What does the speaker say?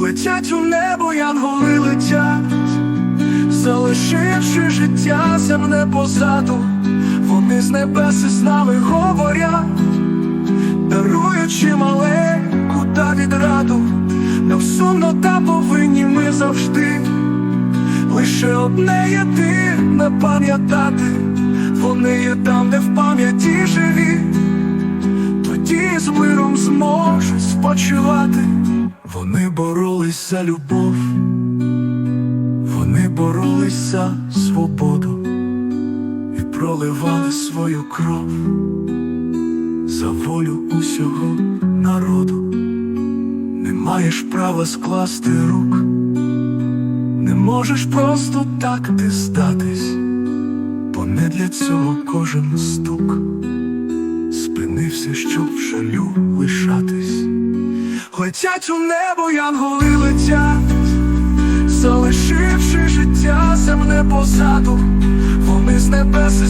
летять у небо, янголи летять, залишивши життя земне позаду, вони з небеси з нами говорять, даруючи маленьку та відраду, невсумно та повинні ми завжди. Лише одне єдине пам'ятати, вони є там, де в пам'яті живі, тоді з миром зможуть спочивати. Вони боролись за любов, вони боролись за свободу і проливали свою кров за волю усього народу. Не маєш права скласти рук. Не можеш просто так ти здатись, бо не для цього кожен стук спинився, щоб жалю. Летять у небо, янголи летять, залишивши життя земне позаду, вони з небеси